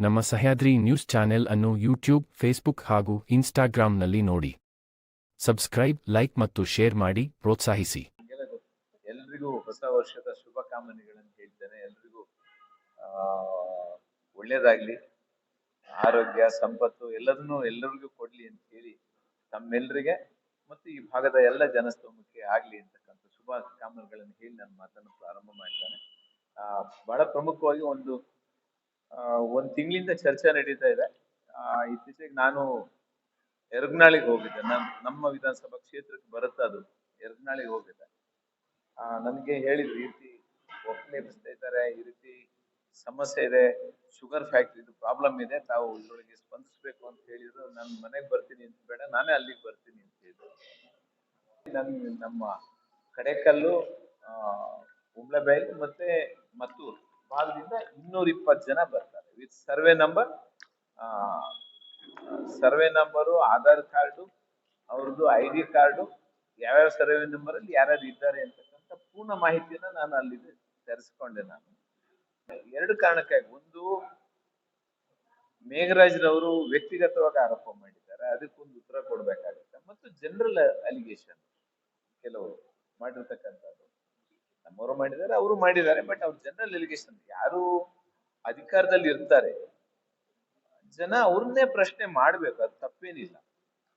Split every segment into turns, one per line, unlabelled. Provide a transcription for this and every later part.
ನಮ್ಮ Sahyadri news channel ಅನ್ನು YouTube, Facebook ಹಾಗೂ ಇನ್ಸ್ಟಾಗ್ರಾಂನಲ್ಲಿ ನೋಡಿ. ಸಬ್ಸ್ಕ್ರೈಬ್, ಲೈಕ್ ಮತ್ತು ಶೇರ್ ಮಾಡಿ, ಪ್ರೋತ್ಸಾಹಿಸಿ.
ಎಲ್ರಿಗೂ ಹೊಸ ವರ್ಷದ ಶುಭಕಾಮನೆಗಳನ್ನು ಹೇಳ್ತೇನೆ. ಎಲ್ರಿಗೂ, ಆ, ಒಳ್ಳೇದಾಗ್ಲಿ. ಆರೋಗ್ಯ, ಸಂಪತ್ತು ಎಲ್ಲದನ್ನೂ ಎಲ್ಲರಿಗೂ ಕೊಡ್ಲಿ ಅಂತ ಹೇಳಿ ತಮ್ಮೆಲ್ಲರಿಗೆ ಮತ್ತು ಈ ಭಾಗದ ಎಲ್ಲ ಜನಸ್ತೋಮಕ್ಕೆ ಆಗಲಿ ಅಂತಕ್ಕಂಥ ಶುಭ ಕಾಮನೆಗಳನ್ನು ಹೇಳಿ ನನ್ನ ಮಾತನ್ನು ಪ್ರಾರಂಭ ಮಾಡ್ತೇನೆ. ಬಹಳ ಪ್ರಮುಖವಾಗಿ ಒಂದು ಒಂದ್ ತಿಂಗಳಿಂದ ಚರ್ಚೆ ನಡೀತಾ ಇದೆ. ಇತ್ತೀಚೆಗೆ ನಾನು ಎರಗ್ನಾಳಿಗೆ ಹೋಗಿದ್ದೆ. ನಮ್ಮ ವಿಧಾನಸಭಾ ಕ್ಷೇತ್ರಕ್ಕೆ ಬರುತ್ತೆ ಅದು ಎರಗ್ನಾಳಿಗೆ ಹೋಗಿದ್ದೆ. ನನಗೆ ಹೇಳಿದ್ರು, ಈ ರೀತಿ ಒಪ್ಪನೆ ಇದ್ದಾರೆ, ಈ ರೀತಿ ಸಮಸ್ಯೆ ಇದೆ, ಶುಗರ್ ಫ್ಯಾಕ್ಟ್ರಿದು ಪ್ರಾಬ್ಲಮ್ ಇದೆ, ತಾವು ಇದ್ರೊಳಗೆ ಸ್ಪಂದಿಸ್ಬೇಕು ಅಂತ ಹೇಳಿದ್ರು. ನಾನು ಮನೆಗೆ ಬರ್ತೀನಿ ಅಂತ ಬೇಡ, ನಾನೇ ಅಲ್ಲಿಗೆ ಬರ್ತೀನಿ ಅಂತ ಹೇಳಿದ್ರು. ನನ್ನ ನಮ್ಮ ಕಡೆಕಲ್ಲು, ಆ ಉಮ್ಳಬೈಲ್ ಮತ್ತೆ ಇನ್ನೂರ ಇಪ್ಪತ್ತು ಜನ ಬರ್ತಾರೆ. With survey number survey number Aadhaar card, ಅವ್ರದ್ದು ಐ ಡಿ ಕಾರ್ಡು, ಯಾವ್ಯಾವ ಸರ್ವೆ ನಂಬರ್ ಅಲ್ಲಿ ಯಾರ್ಯಾರು ಇದ್ದಾರೆ ಅಂತಕ್ಕಂಥ ಪೂರ್ಣ ಮಾಹಿತಿಯನ್ನ ನಾನು ಅಲ್ಲಿ ತರಿಸ್ಕೊಂಡೆ ನಾನು. ಎರಡು ಕಾರಣಕ್ಕಾಗಿ, ಒಂದು ಮೇಘರಾಜ್ರವರು ವ್ಯಕ್ತಿಗತವಾಗಿ ಆರೋಪ ಮಾಡಿದ್ದಾರೆ. ಅದಕ್ಕೊಂದು ಉತ್ತರ ಕೊಡ್ಬೇಕಾಗುತ್ತೆ. ಮತ್ತು ಜನರಲ್ ಅಲಿಗೇಷನ್ ಕೆಲವರು ಮಾಡಿರ್ತಕ್ಕಂಥದ್ದು. ನಮ್ಮವರು ಮಾಡಿದ್ದಾರೆ, ಅವರು ಮಾಡಿದ್ದಾರೆ ಬಟ್ ಅವ್ರು ಜನರಲ್ ಎಲಿಗೇಷನ್ ಯಾರು ಅಧಿಕಾರದಲ್ಲಿ ಇರ್ತಾರೆ. ಜನ ಅವ್ರನ್ನೇ ಪ್ರಶ್ನೆ ಮಾಡ್ಬೇಕು, ಅದು ತಪ್ಪೇನಿಲ್ಲ.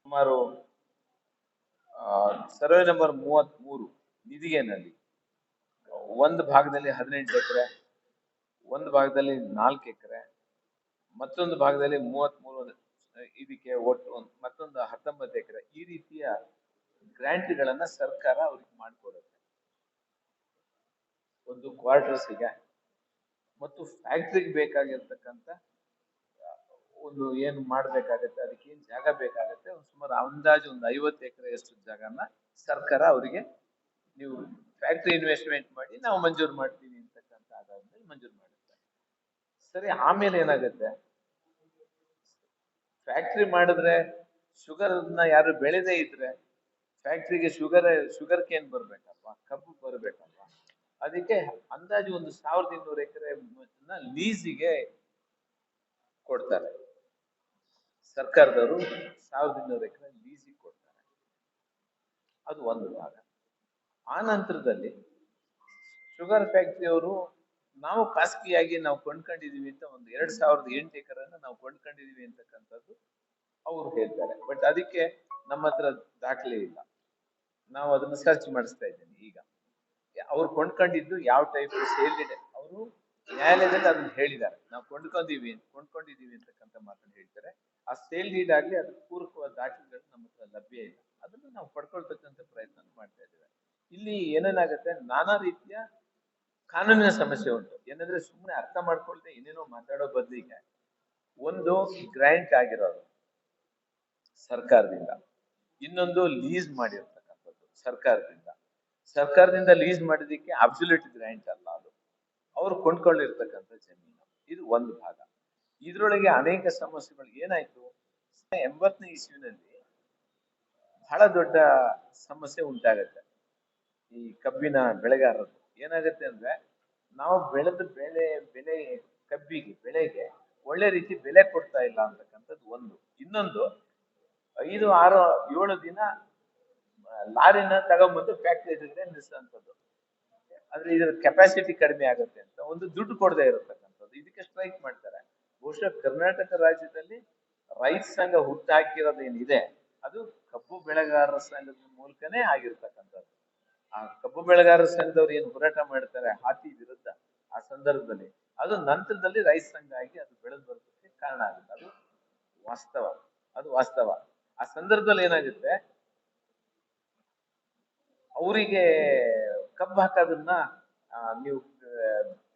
ಸುಮಾರು ಸರ್ವೆ ನಂಬರ್ ಮೂವತ್ ಮೂರು ನಿಧಿಗೆನಲ್ಲಿ, ಒಂದು ಭಾಗದಲ್ಲಿ ಹದಿನೆಂಟು ಎಕರೆ, ಒಂದು ಭಾಗದಲ್ಲಿ ನಾಲ್ಕು ಎಕರೆ, ಮತ್ತೊಂದು ಭಾಗದಲ್ಲಿ ಮೂವತ್ತ್ ಮೂರು ಇದಕ್ಕೆ ಒಟ್ಟು ಮತ್ತೊಂದು ಹತ್ತೊಂಬತ್ತು ಎಕರೆ ಈ ರೀತಿಯ ಗ್ರಾಂಟ್ಗಳನ್ನ ಸರ್ಕಾರ ಅವ್ರಿಗೆ ಮಾಡಿಕೊಡುತ್ತೆ. ಒಂದು ಕ್ವಾರ್ಟರ್ಸ್ಗೆ ಮತ್ತು ಫ್ಯಾಕ್ಟ್ರಿಗೆ ಬೇಕಾಗಿರ್ತಕ್ಕಂಥ, ಒಂದು ಏನು ಮಾಡಬೇಕಾಗತ್ತೆ, ಅದಕ್ಕೆ ಏನ್ ಜಾಗ ಬೇಕಾಗತ್ತೆ, ಒಂದು ಸುಮಾರು ಅಂದಾಜು ಒಂದು ಐವತ್ತು ಎಕರೆ ಅಷ್ಟು ಜಾಗನ ಸರ್ಕಾರ ಅವರಿಗೆ ನೀವು ಫ್ಯಾಕ್ಟ್ರಿ ಇನ್ವೆಸ್ಟ್ಮೆಂಟ್ ಮಾಡಿ, ನಾವು ಮಂಜೂರು ಮಾಡ್ತೀವಿ ಅಂತಕ್ಕಂಥ ಆಧಾರದಲ್ಲಿ ಮಂಜೂರು ಮಾಡುತ್ತೆ. ಸರಿ, ಆಮೇಲೆ ಏನಾಗುತ್ತೆ? ಫ್ಯಾಕ್ಟ್ರಿ ಮಾಡಿದ್ರೆ ಶುಗರ್ನ ಯಾರು ಬೆಳೆದೇ ಇದ್ರೆ ಫ್ಯಾಕ್ಟ್ರಿಗೆ ಶುಗರ್ ಶುಗರ್ ಕೇನ್ ಬರ್ಬೇಕಪ್ಪ ಕಬ್ಬು ಬರ್ಬೇಕಲ್ವಾ? ಅದಕ್ಕೆ ಅಂದಾಜು ಒಂದು ಸಾವಿರದ ಇನ್ನೂರು ಎಕರೆ ಲೀಸಿಗೆ ಕೊಡ್ತಾರೆ. ಸರ್ಕಾರದವರು ಸಾವಿರದ ಇನ್ನೂರು ಎಕರೆ ಲೀಸಿಗೆ ಕೊಡ್ತಾರೆ. ಅದು ಒಂದು ಭಾಗ. ಆ ನಂತರದಲ್ಲಿ ಶುಗರ್ ಫ್ಯಾಕ್ಟ್ರಿಯವರು ನಾವು ಖಾಸಗಿಯಾಗಿ ನಾವು ಕೊಂಡ್ಕೊಂಡಿದೀವಿ ಅಂತ ಒಂದು ಎರಡ್ ಸಾವಿರದ ಎಂಟು ಎಕರೆನ ನಾವು ಕೊಂಡ್ಕೊಂಡಿದೀವಿ ಅಂತಕ್ಕಂಥದ್ದು ಅವರು ಹೇಳ್ತಾರೆ. ಬಟ್ ಅದಕ್ಕೆ ನಮ್ಮ ಹತ್ರ ದಾಖಲೆ ಇಲ್ಲ. ನಾವು ಅದನ್ನ ಸರ್ಚ್ ಮಾಡಿಸ್ತಾ ಇದ್ದೀನಿ ಈಗ. ಅವ್ರು ಕೊಂಡ್ಕೊಂಡಿದ್ದು ಯಾವ ಟೈಪ್ ಸೇಲ್ ಇದೆ. ಅವರು ನ್ಯಾಯಾಲಯದಲ್ಲಿ ಅದನ್ನ ಹೇಳಿದ್ದಾರೆ. ನಾವು ಕೊಂಡ್ಕೊಂಡಿದೀವಿ ಕೊಂಡ್ಕೊಂಡಿದೀವಿ ಅಂತಕ್ಕಂಥ ಮಾತನ್ನು ಹೇಳ್ತಾರೆ. ಆ ಸೇಲ್ ಡೀಡ್ ಆಗಲಿ ಅದಕ್ಕೆ ಪೂರಕವಾದ ದಾಖಲೆಗಳು ನಮ್ಮ ಲಭ್ಯ ಇಲ್ಲ. ಅದನ್ನ ನಾವು ಪಡ್ಕೊಳ್ತಕ್ಕಂಥ ಪ್ರಯತ್ನ ಮಾಡ್ತಾ ಇದ್ದೇವೆ. ಇಲ್ಲಿ ಏನೇನಾಗುತ್ತೆ? ನಾನಾ ರೀತಿಯ ಕಾನೂನಿನ ಸಮಸ್ಯೆ ಉಂಟು. ಏನಂದ್ರೆ ಸುಮ್ಮನೆ ಅರ್ಥ ಮಾಡ್ಕೊಳ್ದೆ ಏನೇನೋ ಮಾತಾಡೋ ಬದಲಿಗೆ ಒಂದು ಗ್ರ್ಯಾಂಟ್ ಆಗಿರೋದು ಸರ್ಕಾರದಿಂದ. ಇನ್ನೊಂದು ಲೀಸ್ ಮಾಡಿರ್ತಕ್ಕಂಥದ್ದು ಸರ್ಕಾರದಿಂದ. ಸರ್ಕಾರದಿಂದ ಲೀಸ್ ಮಾಡಿದಕ್ಕೆ ಅಬ್ಸುಲೇಟ್ ಗ್ರ್ಯಾಂಟ್ ಅಲ್ಲ ಅದು. ಅವರು ಕೊಂಡ್ಕೊಂಡಿರ್ತಕ್ಕಂಥ ಜಮೀನು. ಇದು ಒಂದು ಭಾಗ. ಇದರೊಳಗೆ ಅನೇಕ ಸಮಸ್ಯೆಗಳು. ಏನಾಯ್ತು? ಎಂಬತ್ತನೇ ಇಸ್ವಿನಲ್ಲಿ ಬಹಳ ದೊಡ್ಡ ಸಮಸ್ಯೆ ಉಂಟಾಗತ್ತೆ. ಈ ಕಬ್ಬಿನ ಬೆಳೆಗಾರರು. ಏನಾಗುತ್ತೆ ಅಂದ್ರೆ, ನಾವು ಬೆಳೆದ ಬೆಳೆ ಬೆಲೆ ಕಬ್ಬಿಗೆ, ಬೆಳೆಗೆ ಒಳ್ಳೆ ರೀತಿ ಬೆಲೆ ಕೊಡ್ತಾ ಇಲ್ಲ ಅಂತಕ್ಕಂಥದ್ದು ಒಂದು. ಇನ್ನೊಂದು, ಐದು, ಆರು, ಏಳು ದಿನ ಲಾರಿನ ತಗೊಂಡ್ಬಂದು ಫ್ಯಾಕ್ಟ್ರಿ ಎದುರುಗಡೆ ನಿಲ್ಲಿಸುವಂಥದ್ದು ಆದ್ರೆ ಇದ್ರ ಕೆಪಾಸಿಟಿ ಕಡಿಮೆ ಆಗುತ್ತೆ ಅಂತ, ಒಂದು ದುಡ್ಡು ಕೊಡದೆ ಇರತಕ್ಕಂಥದ್ದು. ಇದಕ್ಕೆ ಸ್ಟ್ರೈಕ್ ಮಾಡ್ತಾರೆ. ಬಹುಶಃ ಕರ್ನಾಟಕ ರಾಜ್ಯದಲ್ಲಿ ರೈತ ಸಂಘ ಹುಟ್ಟಾಕಿರೋದು ಏನಿದೆ ಅದು ಕಬ್ಬು ಬೆಳೆಗಾರರ ಸಂಘದ ಮೂಲಕನೇ ಆಗಿರ್ತಕ್ಕಂಥದ್ದು. ಆ ಕಬ್ಬು ಬೆಳೆಗಾರರ ಸಂಘದವ್ರು ಏನು ಹೋರಾಟ ಮಾಡ್ತಾರೆ, ಹಾತಿ ವಿರುದ್ಧ ಆ ಸಂದರ್ಭದಲ್ಲಿ. ಅದು ನಂತರದಲ್ಲಿ ರೈತ ಸಂಘ ಆಗಿ ಅದು ಬೆಳೆದು ಬರೋದಕ್ಕೆ ಕಾರಣ ಆಗುತ್ತೆ. ಅದು ವಾಸ್ತವ. ಅದು ವಾಸ್ತವ. ಆ ಸಂದರ್ಭದಲ್ಲಿ ಏನಾಗುತ್ತೆ ಅವರಿಗೆ ಕಬ್ಬು ಹಾಕೋದನ್ನ ನೀವು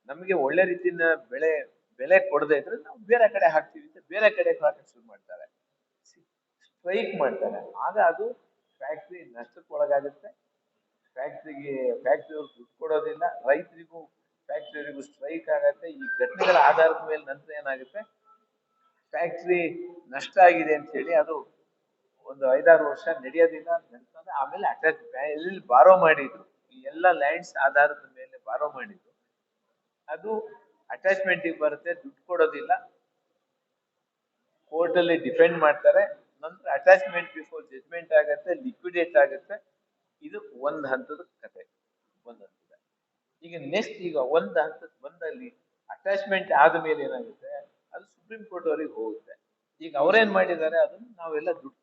ನಮಗೆ ಒಳ್ಳೆ ರೀತಿಯ ಬೆಳೆ, ಬೆಲೆ ಕೊಡದೇ ಇದ್ರೆ ನಾವು ಬೇರೆ ಕಡೆ ಹಾಕ್ತೀವಿ ಅಂತ ಬೇರೆ ಕಡೆ ಹಾಕಕ್ಕೆ ಶುರು ಮಾಡ್ತಾರೆ. ಸ್ಟ್ರೈಕ್ ಮಾಡ್ತಾರೆ. ಆಗ ಅದು ಫ್ಯಾಕ್ಟ್ರಿ ನಷ್ಟಕ್ಕೆ ಒಳಗಾಗುತ್ತೆ ಫ್ಯಾಕ್ಟ್ರಿಗೆ ಫ್ಯಾಕ್ಟ್ರಿ ಅವ್ರು ದುಡ್ಡು ಕೊಡೋದಿಲ್ಲ. ರೈತರಿಗೂ, ಫ್ಯಾಕ್ಟ್ರಿಯವರಿಗೂ ಸ್ಟ್ರೈಕ್ ಆಗತ್ತೆ. ಈ ಘಟನೆಗಳ ಆಧಾರದ ಮೇಲೆ ನಂತರ ಏನಾಗುತ್ತೆ? ಫ್ಯಾಕ್ಟ್ರಿ ನಷ್ಟ ಆಗಿದೆ ಅಂತ ಹೇಳಿ ಅದು ಒಂದು ಐದಾರು ವರ್ಷ ನಡೆಯೋದಿಲ್ಲ ನಡ್ಕೊಂಡು ಆಮೇಲೆ ಅಟ್ಯಾಚ್ ಎಲ್ಲಿ ಬಾರೋ ಮಾಡಿದ್ರು. ಈ ಎಲ್ಲ ಲ್ಯಾಂಡ್ಸ್ ಆಧಾರದ ಮೇಲೆ ಬಾರೋ ಮಾಡಿದ್ರು. ಅದು ಅಟ್ಯಾಚ್ಮೆಂಟ್ ಬರುತ್ತೆ, ದುಡ್ಡು ಕೊಡೋದಿಲ್ಲ. ಕೋರ್ಟಲ್ಲಿ ಡಿಫೆಂಡ್ ಮಾಡ್ತಾರೆ. ನಂತರ ಅಟ್ಯಾಚ್ಮೆಂಟ್ ಬಿಫೋರ್ ಜಜ್ಮೆಂಟ್ ಆಗುತ್ತೆ ಲಿಕ್ವಿಡೇಟ್ ಆಗುತ್ತೆ. ಇದು ಒಂದು ಹಂತದ ಕತೆ. ಒಂದ್ ಹಂತದ. ಈಗ ನೆಕ್ಸ್ಟ್ ಈಗ ಒಂದು ಹಂತದ ಬಂದಲ್ಲಿ ಅಟ್ಯಾಚ್ಮೆಂಟ್ ಆದ ಮೇಲೆ ಏನಾಗುತ್ತೆ? ಅದು ಸುಪ್ರೀಂ ಕೋರ್ಟ್ ಅವರಿಗೆ ಹೋಗುತ್ತೆ. ಈಗ ಅವ್ರೇನ್ ಮಾಡಿದ್ದಾರೆ? ಅದನ್ನ ನಾವೆಲ್ಲ ದುಡ್ಡು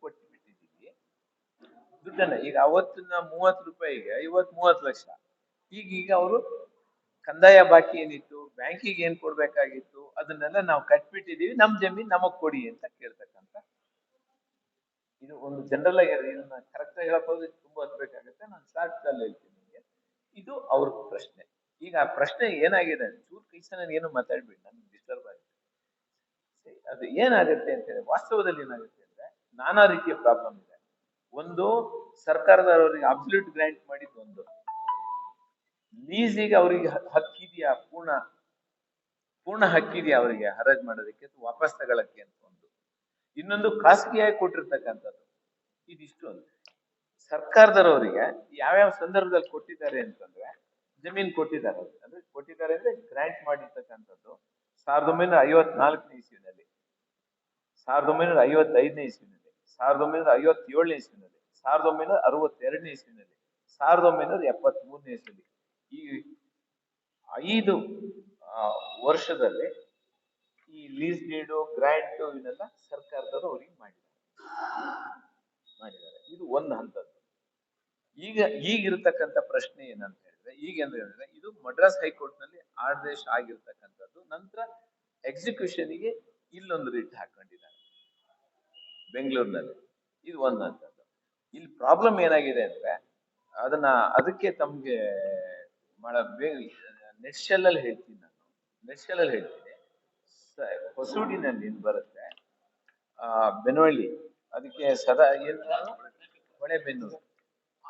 ದುಡ್ಡನ್ನ ಈಗ ಅವತ್ತಿನ ಮೂವತ್ತು ರೂಪಾಯಿಗೆ ಇವತ್ತು ಮೂವತ್ತು ಲಕ್ಷ. ಈಗ ಈಗ ಅವರು ಕಂದಾಯ ಬಾಕಿ ಏನಿತ್ತು, ಬ್ಯಾಂಕಿಗೆ ಏನ್ ಕೊಡ್ಬೇಕಾಗಿತ್ತು, ಅದನ್ನೆಲ್ಲ ನಾವು ಕಟ್ಬಿಟ್ಟಿದೀವಿ ನಮ್ ಜಮೀನ್ ನಮಗ್ ಕೊಡಿ ಅಂತ ಕೇಳ್ತಕ್ಕಂತ ಇದು ಒಂದು ಜನರಲ್ ಆಗಿ ಇದನ್ನ ಕರೆಕ್ಟ್ ಆಗಿ ಹೇಳಕ್ ತುಂಬಾ ಹತ್ಬೇಕಾಗತ್ತೆ ನಾನು ಶಾರ್ಟ್ ಅಲ್ಲಿ ಹೇಳ್ತೀನಿ ನಿಮಗೆ. ಇದು ಅವ್ರ ಪ್ರಶ್ನೆ. ಈಗ ಆ ಪ್ರಶ್ನೆ ಏನಾಗಿದೆ ಚೂರ್ ಕೈಸ ನಾನು ಏನು ಮಾತಾಡ್ಬಿಡಿ, ನನ್ಗೆ ಡಿಸ್ಟರ್ಬ್ ಆಗಿದೆ ಅದು ಏನಾಗುತ್ತೆ ಅಂತ ಹೇಳಿ, ವಾಸ್ತವದಲ್ಲಿ ಏನಾಗುತ್ತೆ ಅಂದ್ರೆ ನಾನಾ ರೀತಿಯ ಪ್ರಾಬ್ಲಮ್ ಇದೆ. ಒಂದು ಸರ್ಕಾರದವರಿಗೆ ಅಬ್ಸಲ್ಯೂಟ್ ಗ್ರ್ಯಾಂಟ್ ಮಾಡಿದ್ದು ಒಂದು. ಲೀಸಿಗೆ ಅವರಿಗೆ ಹಕ್ಕಿದೆಯಾ ಪೂರ್ಣ ಪೂರ್ಣ ಹಕ್ಕಿದೆಯಾ ಅವರಿಗೆ ಹರಾಜ್ ಮಾಡೋದಕ್ಕೆ ವಾಪಸ್ ತಗೊಳಕ್ಕೆ ಅಂತ ಒಂದು. ಇನ್ನೊಂದು ಖಾಸಗಿಯಾಗಿ ಕೊಟ್ಟಿರ್ತಕ್ಕಂಥದ್ದು. ಇದಿಷ್ಟು ಒಂದು. ಸರ್ಕಾರದವರಿಗೆ ಯಾವ್ಯಾವ ಸಂದರ್ಭದಲ್ಲಿ ಕೊಟ್ಟಿದ್ದಾರೆ ಅಂತಂದ್ರೆ, ಜಮೀನ್ ಕೊಟ್ಟಿದ್ದಾರೆ. ಅಂದ್ರೆ ಕೊಟ್ಟಿದ್ದಾರೆ ಅಂದ್ರೆ ಗ್ರ್ಯಾಂಟ್ ಮಾಡಿರ್ತಕ್ಕಂಥದ್ದು ಸಾವಿರದ ಒಂಬೈನೂರ ಐವತ್ನಾಲ್ಕನೇ ಇಸ್ವಿನಲ್ಲಿ. ಸಾವಿರದ ಒಂಬೈನೂರ ಐವತ್ತೈದನೇ ಇಸ್ವಿನಲ್ಲಿ. ಸಾವಿರದ ಒಂಬೈನೂರ ಐವತ್ತೇಳನೇ ಇಸ್ವಿನಲ್ಲಿ, ಸಾವಿರದ ಒಂಬೈನೂರ ಅರವತ್ತೆರಡನೇ ಇಸ್ವಿನಲ್ಲಿ, ಸಾವಿರದ ಒಂಬೈನೂರ ಎಪ್ಪತ್ತ್ ಮೂರನೇ ಇಸ್ವಿನಲ್ಲಿ. ಈ ಐದು ವರ್ಷದಲ್ಲಿ ಈ ಲೀಸ್ ಡೀಡು ಗ್ರ್ಯಾಂಟು ಇವನ್ನೆಲ್ಲ ಸರ್ಕಾರದವರು ಅವರಿಗೆ ಮಾಡಿದ್ದಾರೆ. ಮಾಡಿದ್ದಾರೆ. ಇದು ಒಂದು ಹಂತದ್ದು. ಈಗ, ಈಗಿರ್ತಕ್ಕಂಥ ಪ್ರಶ್ನೆ ಏನಂತ ಹೇಳಿದ್ರೆ ಈಗ ಏನ್ ಹೇಳಿದ್ರೆ, ಇದು ಮಡ್ರಾಸ್ ಹೈಕೋರ್ಟ್ನಲ್ಲಿ ಆದೇಶ ಆಗಿರ್ತಕ್ಕಂಥದ್ದು, ನಂತರ ಎಕ್ಸಿಕ್ಯೂಷನ್ಗೆ ಇಲ್ಲೊಂದು ರಿಟ್ ಹಾಕೊಂಡಿದ್ದಾರೆ. ಬೆಂಗಳೂರಿನಲ್ಲಿ. ಇದು ಒಂದು ಹಂತದ್ದು ಇಲ್ಲಿ ಪ್ರಾಬ್ಲಮ್ ಏನಾಗಿದೆ ಅಂದ್ರೆ, ಅದನ್ನ ಅದಕ್ಕೆ ತಮ್ಗೆ ಬಹಳ ಬೇಗ ನೆಶಲಲ್ಲಿ ಹೇಳ್ತೀನಿ ನಾನು. ನೆಶಲಲ್ಲಿ ಹೇಳ್ತೀನಿ. ಹೊಸೂಡಿನಲ್ಲಿ ಏನ್ ಬರುತ್ತೆ. ಆ ಅದಕ್ಕೆ ಸದಾ ಏನು ಹೊಳೆಬೆನ್ನೂರು.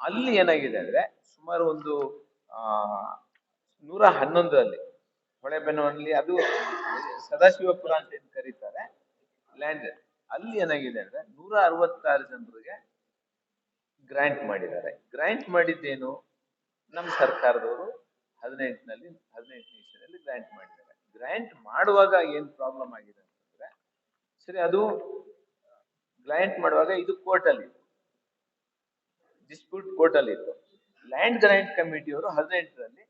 ಅಲ್ಲಿ ಏನಾಗಿದೆ ಅಂದ್ರೆ, ಸುಮಾರು ಒಂದು, ಆ, ನೂರ ಹನ್ನೊಂದರಲ್ಲಿ ಹೊಳೆಬೆನ್ನೂರಲ್ಲಿ ಅದು ಸದಾಶಿವಪುರ ಅಂತ ಕರೀತಾರೆ ಲ್ಯಾಂಡ್ ಅಲ್ಲಿ ಏನಾಗಿದೆ ಅಂದ್ರೆ ನೂರ ಅರವತ್ತಾರು ಜನರಿಗೆ ಗ್ರಾಂಟ್ ಮಾಡಿದ್ದಾರೆ. ಗ್ರಾಂಟ್ ಮಾಡಿದ್ದೇನು? ನಮ್ಮ ಸರ್ಕಾರದವರು ಹದಿನೆಂಟಿನಲ್ಲಿ, ಹದಿನೆಂಟನೇ ಇಸ್ವಿನಲ್ಲಿ ಗ್ರಾಂಟ್ ಮಾಡಿದ್ದಾರೆ. ಗ್ರಾಂಟ್ ಮಾಡುವಾಗ ಏನ್ ಪ್ರಾಬ್ಲಮ್ ಆಗಿದೆ ಅಂತಂದ್ರೆ, ಸರಿ, ಅದು ಗ್ರಾಂಟ್ ಮಾಡುವಾಗ ಇದು ಕೋರ್ಟಲ್ಲಿ ಇತ್ತು. ಡಿಸ್ಪ್ಯೂಟ್ ಕೋರ್ಟಲ್ಲಿ ಇತ್ತು. ಲ್ಯಾಂಡ್ ಗ್ರಾಂಟ್ ಕಮಿಟಿಯವರು ಹದಿನೆಂಟರಲ್ಲಿ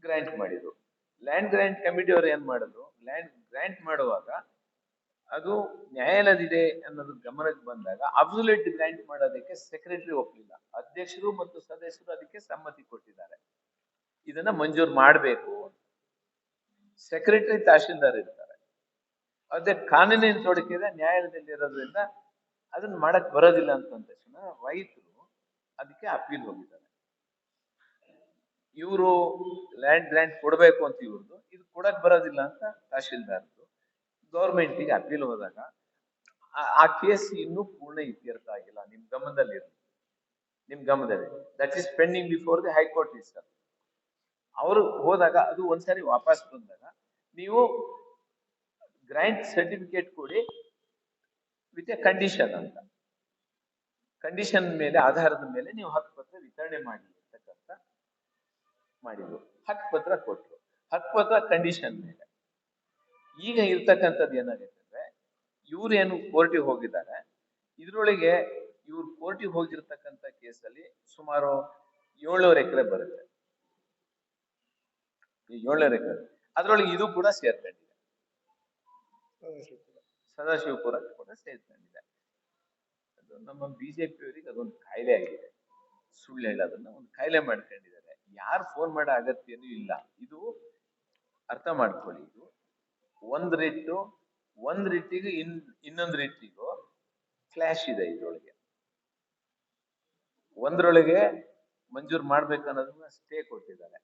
ಗ್ರಾಂಟ್ ಮಾಡಿದ್ರು. ಲ್ಯಾಂಡ್ ಗ್ರಾಂಟ್ ಕಮಿಟಿಯವರು ಏನ್ ಮಾಡಿದ್ರು? ಲ್ಯಾಂಡ್ ಗ್ರಾಂಟ್ ಮಾಡುವಾಗ ಅದು ನ್ಯಾಯಾಲಯದಿದೆ ಅನ್ನೋದು ಗಮನಕ್ಕೆ ಬಂದಾಗ ಅಬ್ಸುಲೇಟ್ ಗ್ರ್ಯಾಂಟ್ ಮಾಡೋದಕ್ಕೆ ಸೆಕ್ರೆಟರಿ ಒಪ್ಪಲಿಲ್ಲ ಅಧ್ಯಕ್ಷರು ಮತ್ತು ಸದಸ್ಯರು ಅದಕ್ಕೆ ಸಮ್ಮತಿ ಕೊಟ್ಟಿದ್ದಾರೆ. ಇದನ್ನ ಮಂಜೂರು ಮಾಡಬೇಕು. ಸೆಕ್ರೆಟರಿ ತಹಶೀಲ್ದಾರ್ ಇರ್ತಾರೆ. ಅದೇ ಕಾನೂನಿನ ತೊಡಕಿದೆ ನ್ಯಾಯಾಲಯದಲ್ಲಿ ಇರೋದ್ರಿಂದ ಅದನ್ನ ಮಾಡಕ್ ಬರೋದಿಲ್ಲ ಅಂತ ತಕ್ಷಣ ರೈತರು ಅದಕ್ಕೆ ಅಪೀಲ್ ಹೋಗಿದ್ದಾರೆ. ಇವರು ಲ್ಯಾಂಡ್ ಗ್ರ್ಯಾಂಟ್ ಕೊಡಬೇಕು ಅಂತ ಇವ್ರದ್ದು ಇದು ಕೊಡಕ್ ಬರೋದಿಲ್ಲ ಅಂತ ತಹಶೀಲ್ದಾರ್ದು ಗೌರ್ಮೆಂಟಿಗೆ ಅಪೀಲ್ ಹೋದಾಗ ಆ- ಕೇಸ್ ಇನ್ನೂ ಪೂರ್ಣ ಇತ್ಯರ್ಥ ಆಗಿಲ್ಲ. ನಿಮ್ ಗಮನದಲ್ಲಿ ನಿಮ್ ಗಮನದಲ್ಲಿ. That is pending before the high court is ಅವರು ಹೋದಾಗ ಅದು ಒಂದ್ಸರಿ ವಾಪಸ್ ಬಂದಾಗ ನೀವು ಗ್ರಾಂಟ್ ಸರ್ಟಿಫಿಕೇಟ್ ಕೊಡಿ ವಿತ್ ಎ ಕಂಡೀಷನ್ ಅಂತ. ಕಂಡೀಷನ್ ಮೇಲೆ, ಆಧಾರದ ಮೇಲೆ ನೀವು ಹಕ್ಕು ಪತ್ರ ವಿತರಣೆ ಮಾಡಿ ಅಂತಕ್ಕಂಥ ಮಾಡಿದ್ರು. ಹಕ್ಕು ಪತ್ರ ಕೊಟ್ರು. ಹಕ್ಕು ಪತ್ರ ಕಂಡೀಷನ್ ಮೇಲೆ. ಈಗ ಇರ್ತಕ್ಕಂಥದ್ದು ಏನಾಗೈತೆ ಇವರೇನು ಕೋರ್ಟಿಗೆ ಹೋಗಿದ್ದಾರೆ, ಇದರೊಳಗೆ ಇವ್ರು ಕೋರ್ಟಿಗೆ ಹೋಗಿರ್ತಕ್ಕಂಥ ಕೇಸಲ್ಲಿ ಸುಮಾರು ಏಳ್ನೂರು ಎಕರೆ ಬರುತ್ತೆ. ಏಳ್ನೂರು ಎಕರೆ. ಅದರೊಳಗೆ ಇದು ಕೂಡ ಸೇರ್ಕೊಂಡಿದೆ. ಸದಾಶಿವಪುರ ಕೂಡ ಸೇರ್ಕೊಂಡಿದೆ. ಅದು ನಮ್ಮ ಬಿಜೆಪಿ ಅವರಿಗೆ ಅದೊಂದು ಕಾಯಿಲೆ ಆಗಿದೆ. ಸುಳ್ಳು ಹೇಳೋದನ್ನ ಒಂದು ಕಾಯಿಲೆ ಮಾಡ್ಕೊಂಡಿದ್ದಾರೆ. ಯಾರು ಫೋನ್ ಮಾಡೋ ಅಗತ್ಯನೂ ಇಲ್ಲ. ಇದು ಅರ್ಥ ಮಾಡ್ಕೊಳ್ಳಿ. ಇದು ಒಂದ್ ರಿಟ್ಟು ಒಂದ್ ರೀತಿಗೂ ಇನ್, ಇನ್ನೊಂದ್ ರೀತಿಗೂ ಕ್ಲಾಶ್ ಇದೆ ಇದ್ರೊಳಗೆ. ಒಂದ್ರೊಳಗೆ ಮಂಜೂರು ಮಾಡ್ಬೇಕನ್ನೋದನ್ನ ಸ್ಟೇ ಕೊಟ್ಟಿದ್ದಾರೆ.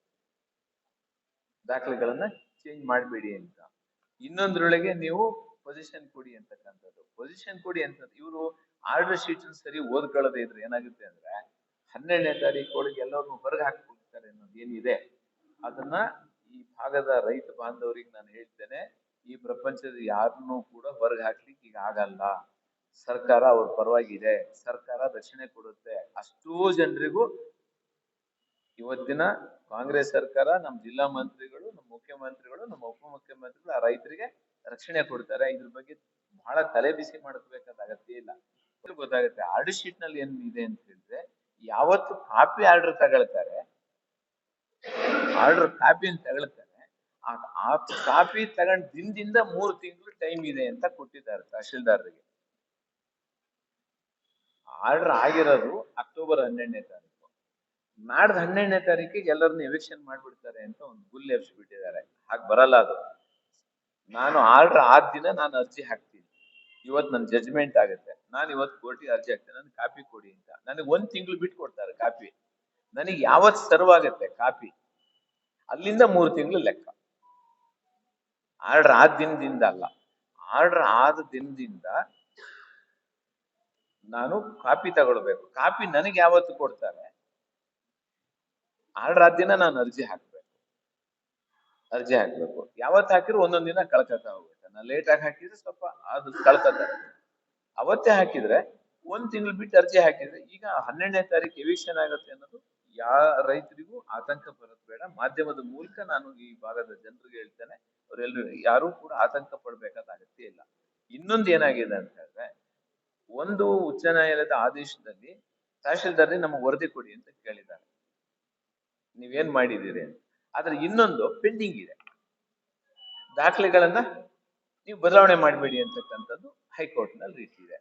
ದಾಖಲೆಗಳನ್ನ ಚೇಂಜ್ ಮಾಡಬೇಡಿ ಅಂತ. ಇನ್ನೊಂದ್ರೊಳಗೆ ನೀವು ಪೊಸಿಷನ್ ಕೊಡಿ ಅಂತಕ್ಕಂಥದ್ದು. ಪೊಸಿಷನ್ ಕೊಡಿ ಅಂತ ಇವರು ಆರ್ಡರ್ ಶೀಟ್ ಸರಿ ಓದ್ಕೊಳ್ಳೋದೇ ಇದ್ರೆ ಏನಾಗುತ್ತೆ ಅಂದ್ರೆ, ಹನ್ನೆರಡನೇ ತಾರೀಕು ಒಳಗೆ ಎಲ್ಲರನ್ನು ಹೊರಗೆ ಹಾಕ್ಬಿಡ್ತಾರೆ ಅನ್ನೋದು ಏನಿದೆ, ಅದನ್ನ ಈ ಭಾಗದ ರೈತ ಬಾಂಧವರಿಗೆ ನಾನು ಹೇಳ್ತೇನೆ. ಈ ಪ್ರಪಂಚದ ಯಾರನ್ನೂ ಕೂಡ ಹೊರಗೆ ಹಾಕ್ಲಿಕ್ಕೆ ಈಗ ಆಗಲ್ಲ. ಸರ್ಕಾರ ಅವ್ರ ಪರವಾಗಿದೆ. ಸರ್ಕಾರ ರಕ್ಷಣೆ ಕೊಡುತ್ತೆ. ಅಷ್ಟೂ ಜನರಿಗೂ ಇವತ್ತಿನ ಕಾಂಗ್ರೆಸ್ ಸರ್ಕಾರ ನಮ್ಮ ಜಿಲ್ಲಾ ಮಂತ್ರಿಗಳು ನಮ್ಮ ಮುಖ್ಯಮಂತ್ರಿಗಳು, ನಮ್ಮ ಉಪಮುಖ್ಯಮಂತ್ರಿಗಳು ಆ ರೈತರಿಗೆ ರಕ್ಷಣೆ ಕೊಡ್ತಾರೆ. ಇದ್ರ ಬಗ್ಗೆ ಬಹಳ ತಲೆ ಬಿಸಿ ಮಾಡ್ಕೋಬೇಕಾದ ಅಗತ್ಯ ಇಲ್ಲ. ಗೊತ್ತಾಗುತ್ತೆ. ಆರ್ಡರ್ ಶೀಟ್ನಲ್ಲಿ ಏನ್ ಇದೆ ಅಂತ ಹೇಳಿದ್ರೆ, ಯಾವತ್ತು ಕಾಪಿ ಆರ್ಡರ್ ತಗೊಳ್ತಾರೆ, ಆರ್ಡರ್ ಕಾಪಿ ಅಂತ ಆ ಕಾಪಿ ತಗೊಂಡ್ ದಿನದಿಂದ ಮೂರು ತಿಂಗಳು ಟೈಮ್ ಇದೆ ಅಂತ ಕೊಟ್ಟಿದ್ದಾರೆ ತಹಶೀಲ್ದಾರರಿಗೆ. ಆರ್ಡರ್ ಆಗಿರೋದು ಅಕ್ಟೋಬರ್ ಹನ್ನೆರಡನೇ ತಾರೀಕು. ನಾಡ್ದ ಹನ್ನೆರಡನೇ ತಾರೀಕಿಗೆ ಎಲ್ಲರನ್ನ ಎವಿಕ್ಷನ್ ಮಾಡ್ಬಿಡ್ತಾರೆ ಅಂತ ಒಂದು ಗುಲ್ ಎಬ್ಸ್ಬಿಟ್ಟಿದ್ದಾರೆ. ಹಾಗೆ ಬರಲ್ಲ ಅದು. ನಾನು ಆರ್ಡರ್ ಆದ ದಿನ ನಾನು ಅರ್ಜಿ ಹಾಕ್ತೀನಿ. ಇವತ್ತು ನನ್ನ ಜಜ್ಮೆಂಟ್ ಆಗುತ್ತೆ. ನಾನು ಇವತ್ತು ಕೋರ್ಟಿಗೆ ಅರ್ಜಿ ಹಾಕ್ತೀನಿ. ನಾನು ಕಾಪಿ ಕೊಡಿ ಅಂತ. ನನಗೆ ಒಂದು ತಿಂಗಳು ಬಿಟ್ಟು ಕೊಡ್ತಾರೆ ಕಾಪಿ ನನಗೆ ಯಾವತ್ತು ಸರ್ವ್ ಆಗುತ್ತೆ ಕಾಪಿ ಅಲ್ಲಿಂದ ಮೂರು ತಿಂಗಳು ಲೆಕ್ಕ. ಆರ್ಡರ್ ಆದ ದಿನದಿಂದ ಅಲ್ಲ, ಆರ್ಡರ್ ಆದ ದಿನದಿಂದ ನಾನು ಕಾಪಿ ತಗೊಳ್ಬೇಕು. ಕಾಪಿ ನನಗೆ ಯಾವತ್ತು ಕೊಡ್ತಾರೆ? ಆರ್ಡರ್ ಆದ ದಿನ ನಾನು ಅರ್ಜಿ ಹಾಕ್ಬೇಕು. ಅರ್ಜಿ ಹಾಕ್ಬೇಕು. ಯಾವತ್ತು ಹಾಕಿದ್ರು ಒಂದೊಂದ್ ದಿನ ಕಳ್ಕೊತ ಹೋಗುತ್ತೆ. ನಾನು ಲೇಟಾಗಿ ಹಾಕಿದ್ರೆ ಸ್ವಲ್ಪ ಅದು ಕಳ್ಕೊತಾರೆ ಅವತ್ತೇ ಹಾಕಿದ್ರೆ ಒಂದ್ ತಿಂಗಳು ಬಿಟ್ಟು ಅರ್ಜಿ ಹಾಕಿದ್ರೆ ಈಗ ಹನ್ನೆರಡನೇ ತಾರೀಕು ಎವಿಕ್ಷನ್ ಆಗುತ್ತೆ ಅನ್ನೋದು ಯಾ ರೈತರಿಗೂ ಆತಂಕ ಬರೋದು ಬೇಡ. ಮಾಧ್ಯಮದ ಮೂಲಕ ನಾನು ಈ ಭಾಗದ ಜನರಿಗೆ ಹೇಳ್ತೇನೆ ಅವರೆಲ್ಲರೂ ಯಾರು ಕೂಡ ಆತಂಕ ಪಡ್ಬೇಕಾದ ಅಗತ್ಯ ಇಲ್ಲ. ಇನ್ನೊಂದು ಏನಾಗಿದೆ ಅಂತ ಹೇಳಿದ್ರೆ, ಒಂದು ಉಚ್ಚ ನ್ಯಾಯಾಲಯದ ಆದೇಶದಲ್ಲಿ ತಹಶೀಲ್ದಾರ್ ನಮಗೆ ವರದಿ ಕೊಡಿ ಅಂತ ಕೇಳಿದ್ದಾರೆ. ನೀವೇನ್ ಮಾಡಿದ್ದೀರಿ ಆದ್ರೆ ಇನ್ನೊಂದು ಪೆಂಡಿಂಗ್ ಇದೆ. ದಾಖಲೆಗಳನ್ನ ನೀವು ಬದಲಾವಣೆ ಮಾಡಬೇಡಿ ಅಂತಕ್ಕಂಥದ್ದು ಹೈಕೋರ್ಟ್ನಲ್ಲಿ ಇದೆ.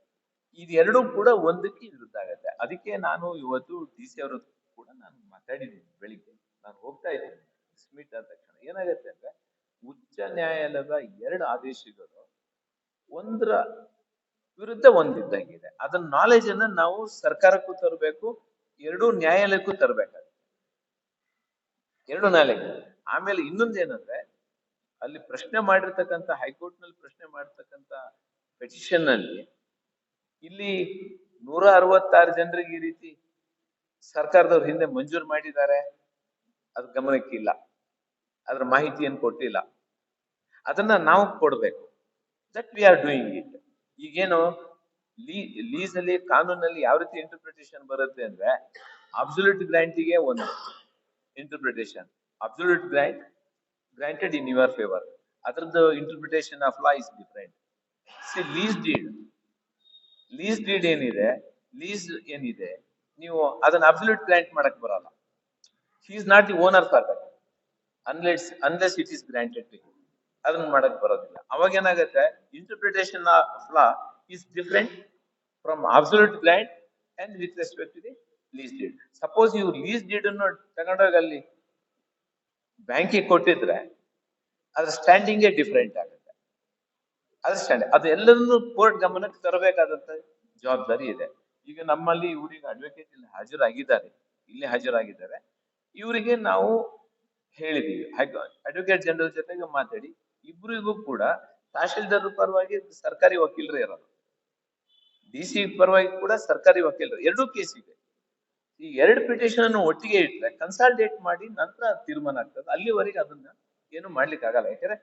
ಇದೆರಡೂ ಕೂಡ ಒಂದಕ್ಕೆ ವಿರುದ್ಧ ಆಗತ್ತೆ. ಅದಕ್ಕೆ ನಾನು ಇವತ್ತು ಡಿ ಸಿ ಅವರು ಕೂಡ ನಾನು ಮಾತಾಡಿದ್ದೀನಿ ಬೆಳಿಗ್ಗೆ. ನಾನು ಹೋಗ್ತಾ ಇದ್ದೀನಿ. ಸ್ಮಿಟ್ ಆದ ತಕ್ಷಣ. ಏನಾಗತ್ತೆ ಅಂದ್ರೆ ಉಚ್ಚ ನ್ಯಾಯಾಲಯದ ಎರಡು ಆದೇಶಗಳು ಒಂದರ ವಿರುದ್ಧ ಒಂದಿದ್ದಂಗಿದೆ. ಅದನ್ನ ನಾಲೆಜ್ ಅನ್ನ ನಾವು ಸರ್ಕಾರಕ್ಕೂ ತರಬೇಕು, ಎರಡೂ ನ್ಯಾಯಾಲಯಕ್ಕೂ ತರಬೇಕಾಗುತ್ತೆ. ಎರಡು ನ್ಯಾಯಾಲಯ ಆಮೇಲೆ ಇನ್ನೊಂದೇನಂದ್ರೆ ಅಲ್ಲಿ ಪ್ರಶ್ನೆ ಮಾಡಿರ್ತಕ್ಕಂಥ ಹೈಕೋರ್ಟ್ನಲ್ಲಿ ಪ್ರಶ್ನೆ ಮಾಡಿರ್ತಕ್ಕಂಥ ಪೆಟಿಷನ್ ಅಲ್ಲಿ ಇಲ್ಲಿ ನೂರ ಅರವತ್ತಾರು ಜನರಿಗೆ ಈ ರೀತಿ ಸರ್ಕಾರದವ್ರು ಹಿಂದೆ ಮಂಜೂರು ಮಾಡಿದ್ದಾರೆ. ಅದು ಗಮನಕ್ಕಿಲ್ಲ ಅದ್ರ ಮಾಹಿತಿಯನ್ನು ಕೊಟ್ಟಿಲ್ಲ. ಅದನ್ನ ನಾವು ಕೊಡಬೇಕು. That we are doing it ಈಗೇನು ಲೀಸ್ ಅಲ್ಲಿ ಕಾನೂನಲ್ಲಿ ಯಾವ ರೀತಿ ಇಂಟರ್ಪ್ರಿಟೇಷನ್ ಬರುತ್ತೆ ಅಂದ್ರೆ ಅಬ್ಸಲ್ಯೂಟ್ ಗ್ರಾಂಟಿಗೆ ಒಂದು interpretation absolute grant granted in your favour ಅದರದ್ದು interpretation of law is different see lease deed lease deed ಏನಿದೆ? ಲೀಸ್ ಏನಿದೆ? ನೀವು ಅದನ್ನ ಅಬ್ಸಲ್ಯೂಟ್ ಗ್ರಾಂಟ್ ಮಾಡಕ್ ಬರಲ್ಲ. He is not the owner for that unless unless it is granted to ಅದನ್ನ ಮಾಡಕ್ ಬರೋದಿಲ್ಲ. ಅವಾಗ ಏನಾಗುತ್ತೆ? Interpretation of law is different from absolute grant and with respect to the lease deed suppose ನೀವು lease deed ಅನ್ನು ತಗೊಂಡೋಗಿ ಅಲ್ಲಿ ಬ್ಯಾಂಕಿಗೆ ಕೊಟ್ಟಿದ್ರೆ, ಅದ್ರ ಸ್ಟ್ಯಾಂಡಿಂಗೇ ಡಿಫ್ರೆಂಟ್ ಆಗುತ್ತೆ. ಅದ್ರ ಸ್ಟ್ಯಾಂಡಿಂಗ್ ಅದೆಲ್ಲರನ್ನು ಕೋರ್ಟ್ ಗಮನಕ್ಕೆ ತರಬೇಕಾದಂತ ಜವಾಬ್ದಾರಿ ಇದೆ. ಈಗ ನಮ್ಮಲ್ಲಿ ಇವರಿಗೆ ಅಡ್ವೊಕೇಟ್ ಇಲ್ಲಿ ಹಾಜರಾಗಿದ್ದಾರೆ ಇಲ್ಲಿ ಹಾಜರಾಗಿದ್ದಾರೆ. ಇವರಿಗೆ ನಾವು ಹೇಳಿದೀವಿ. ಅಡ್ವೊಕೇಟ್ ಜನರಲ್ ಜೊತೆಗೆ ಮಾತಾಡಿ ಇಬ್ಬರಿಗೂ ಕೂಡ ತಹಶೀಲ್ದಾರ್ ಪರವಾಗಿ ಸರ್ಕಾರಿ ವಕೀಲರೇ ಇರೋದು ಡಿ ಸಿ ಪರವಾಗಿ ಕೂಡ ಸರ್ಕಾರಿ ವಕೀಲರು. ಎರಡೂ ಕೇಸ್ ಇದೆ. ಈ ಎರಡು ಪಿಟಿಷನ್ ಅನ್ನು ಒಟ್ಟಿಗೆ ಇಟ್ಟರೆ ಕನ್ಸಾಲ್ಟೇಟ್ ಮಾಡಿ ನಂತರ ತೀರ್ಮಾನ ಆಗ್ತದೆ. ಅಲ್ಲಿವರೆಗೆ ಅದನ್ನ ಏನು ಮಾಡ್ಲಿಕ್ಕೆ ಆಗಲ್ಲ ಯಾಕಂದ್ರೆ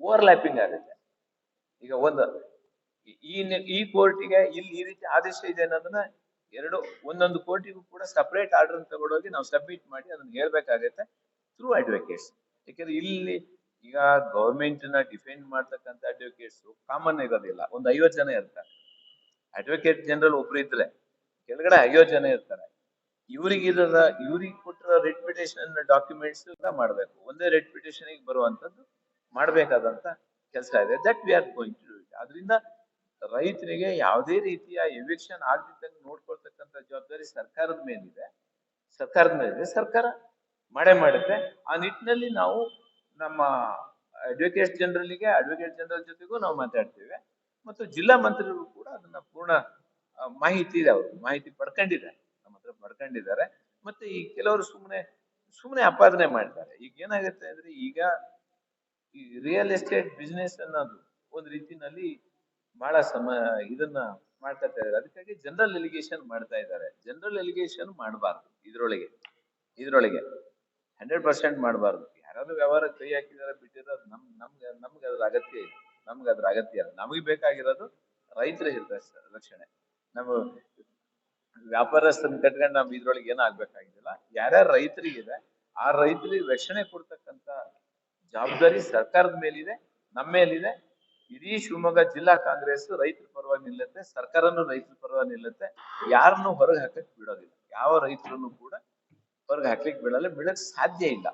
ಓವರ್ಲ್ಯಾಪಿಂಗ್ ಆಗುತ್ತೆ. ಈಗ ಒಂದು ಈ- ಈ ಕೋರ್ಟಿಗೆ ಇಲ್ಲಿ ಈ ರೀತಿ ಆದೇಶ ಇದೆ ಅನ್ನೋದನ್ನ ಎರಡು, ಒಂದೊಂದು ಕೋರ್ಟಿಗೂ ಕೂಡ ಸಪರೇಟ್ ಆರ್ಡರ್ ತಗೊಂಡೋಗಿ ನಾವು ಸಬ್ಮಿಟ್ ಮಾಡಿ ಅದನ್ನ ಹೇಳ್ಬೇಕಾಗತ್ತೆ ಥ್ರೂ ಅಡ್ವೊಕೇಟ್ಸ್ ಯಾಕೆಂದ್ರೆ ಇಲ್ಲಿ ಈಗ ಗವರ್ಮೆಂಟ್ನ ಡಿಫೆಂಡ್ ಮಾಡ್ತಕ್ಕಂಥ ಅಡ್ವೊಕೇಟ್ಸ್ ಕಾಮನ್ ಇರೋದಿಲ್ಲ. ಒಂದು ಐವತ್ತು ಜನ ಇರ್ತಾರೆ. ಅಡ್ವೊಕೇಟ್ ಜನರಲ್ ಒಬ್ರು ಇದ್ರೆ ಕೆಳಗಡೆ ಐವತ್ತು ಜನ ಇರ್ತಾರೆ. ಇವರಿಗಿರೋದ ಇವ್ರಿಗೆ ಕೊಟ್ಟಿರೋ ರೆಡ್ ಡಾಕ್ಯುಮೆಂಟ್ಸ್ ಡಾಕ್ಯುಮೆಂಟ್ಸ್ ಮಾಡ್ಬೇಕು. ಒಂದೇ ರೆಡ್ ಪಿಟಿಷನ್ ಬರುವಂತದ್ದು ಮಾಡಬೇಕಾದಂತ ಕೆಲಸ ಇದೆ. That we are going to ಅದರಿಂದ ರೈತರಿಗೆ ಯಾವುದೇ ರೀತಿಯ ಎವಿಕ್ಷನ್ ಆಗದಿದ್ದಂಗೆ ನೋಡ್ಕೊಳ್ತಕ್ಕಂಥ ಜವಾಬ್ದಾರಿ ಸರ್ಕಾರದ ಮೇಲಿದೆ. ಸರ್ಕಾರದ ಮೇಲಿದೆ. ಸರ್ಕಾರ ಮಾಡೇ ಮಾಡುತ್ತೆ. ಆ ನಿಟ್ಟಿನಲ್ಲಿ ನಾವು ನಮ್ಮ ಅಡ್ವೊಕೇಟ್ ಜನರಲ್ಗೆ ಅಡ್ವೊಕೇಟ್ ಜನರಲ್ ಜೊತೆಗೂ ನಾವು ಮಾತಾಡ್ತೇವೆ. ಮತ್ತು ಜಿಲ್ಲಾ ಮಂತ್ರಿಗಳು ಕೂಡ ಅದನ್ನ ಪೂರ್ಣ ಮಾಹಿತಿ ಇದೆ ಅವರು ಮಾಹಿತಿ ಪಡ್ಕೊಂಡಿದ್ದಾರೆ. ನಮ್ಮ ಹತ್ರ ಪಡ್ಕೊಂಡಿದ್ದಾರೆ. ಮತ್ತೆ ಈ ಕೆಲವರು ಸುಮ್ಮನೆ ಸುಮ್ಮನೆ ಅಪಾದನೆ ಮಾಡ್ತಾರೆ. ಈಗ ಏನಾಗುತ್ತೆ ಅಂದ್ರೆ ಈಗ ಈ ರಿಯಲ್ ಎಸ್ಟೇಟ್ ಬಿಸ್ನೆಸ್ ಅನ್ನೋದು ಒಂದು ರೀತಿನಲ್ಲಿ ಬಹಳ ಸಮ, ಇದನ್ನ ಮಾಡ್ತಾ ಇದ್ದಾರೆ. ಅದಕ್ಕಾಗಿ ಜನರಲ್ ಎಲಿಗೇಷನ್ ಮಾಡ್ತಾ ಇದ್ದಾರೆ. ಜನರಲ್ ಎಲಿಗೇಷನ್ ಮಾಡಬಾರ್ದು ಇದ್ರೊಳಗೆ. ಇದ್ರೊಳಗೆ ಹಂಡ್ರೆಡ್ ಪರ್ಸೆಂಟ್ ಮಾಡಬಾರ್ದು. ಯಾರಾದ್ರೂ ವ್ಯವಹಾರ ಕೈ ಹಾಕಿದಾರೆ ಬಿಟ್ಟಿರೋದು ನಮ್, ನಮ್ಗೆ ನಮ್ಗೆ ಅದ್ರ ಅಗತ್ಯ ಇಲ್ಲ. ನಮ್ಗೆ ಅದ್ರ ಅಗತ್ಯ ಇಲ್ಲ. ನಮಗೆ ಬೇಕಾಗಿರೋದು ರೈತರ ರಕ್ಷಣೆ. ನಾವು ವ್ಯಾಪಾರಸ್ಥನ ಕಟ್ಕೊಂಡು ನಾವು ಇದ್ರೊಳಗೆ ಏನೂ ಆಗ್ಬೇಕಾಗಿಲ್ಲ ಯಾರ್ಯಾರು ರೈತರಿಗಿದೆ, ಆ ರೈತರಿಗೆ ರಕ್ಷಣೆ ಕೊಡ್ತಕ್ಕಂತ ಜವಾಬ್ದಾರಿ ಸರ್ಕಾರದ ಮೇಲಿದೆ ನಮ್ಮ ಮೇಲಿದೆ. ಇಡೀ ಶಿವಮೊಗ್ಗ ಜಿಲ್ಲಾ ಕಾಂಗ್ರೆಸ್ ರೈತರ ಪರವಾಗಿ ನಿಲ್ಲುತ್ತೆ, ಸರ್ಕಾರನು ರೈತರ ಪರವಾಗಿ ನಿಲ್ಲುತ್ತೆ. ಯಾರನ್ನು ಹೊರಗೆ ಹಾಕಕ್ ಬಿಡೋದಿಲ್ಲ. ಯಾವ ರೈತರನ್ನು ಕೂಡ ಹೊರಗೆ ಹಾಕ್ಲಿಕ್ಕೆ ಬಿಡಲ್ಲ, ಬಿಡಕ್ ಸಾಧ್ಯ ಇಲ್ಲ.